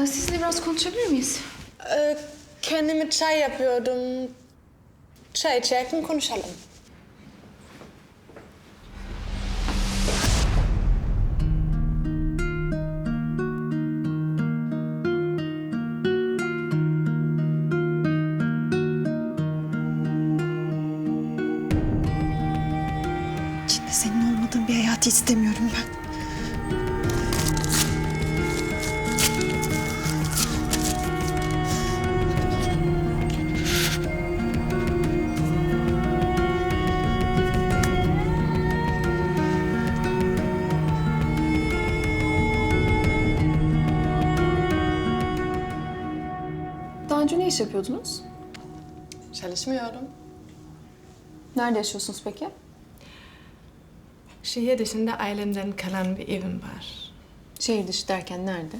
Aa, sizinle biraz konuşabilir miyiz? Ee, kendime çay yapıyordum. Çay içerken konuşalım. İçinde senin olmadığın bir hayatı istemiyorum ben. İş yapıyordunuz? Çalışmıyorum. Nerede yaşıyorsunuz peki? Şehir dışında ailemden kalan bir evim var. Şehir dışı derken nerede?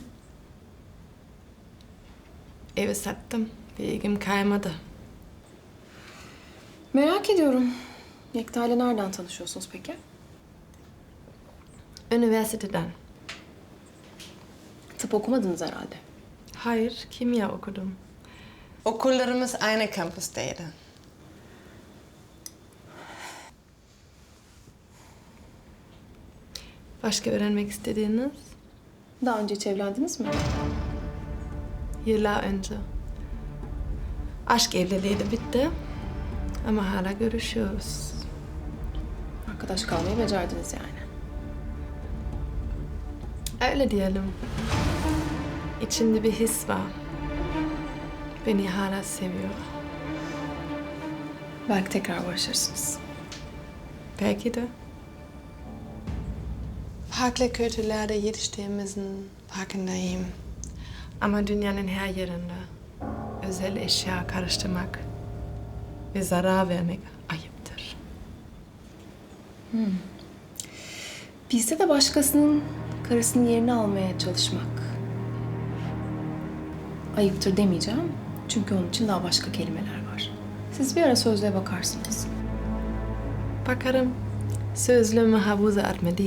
Evi sattım ve ilgim kaymadı. Merak ediyorum. Yekta ile nereden tanışıyorsunuz peki? Üniversiteden. Tıp okumadınız herhalde. Hayır, kimya okudum. Okullarımız aynı kampüsteydi. Başka öğrenmek istediğiniz? Daha önce hiç evlendiniz mi? Yıllar önce. Aşk evliliği de bitti. Ama hala görüşüyoruz. Arkadaş kalmayı becerdiniz yani. Öyle diyelim. İçinde bir his var. Beni hala seviyor. Belki tekrar barışırsınız. Belki de. Farklı kültürlerde yetiştiğimizin farkındayım. Ama dünyanın her yerinde özel eşya karıştırmak ve zarar vermek ayıptır. Bizde de başkasının karısının yerini almaya çalışmak. Ayıptır demeyeceğim. Çünkü onun için daha başka kelimeler var. Siz bir ara sözlüğe bakarsınız. Bakarım sözlüğümü havuza atma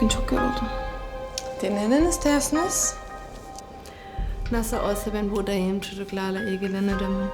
Bugün çok yoruldum. Dinlenin isterseniz. Nasıl olsa ben buradayım çocuklarla ilgilenirim.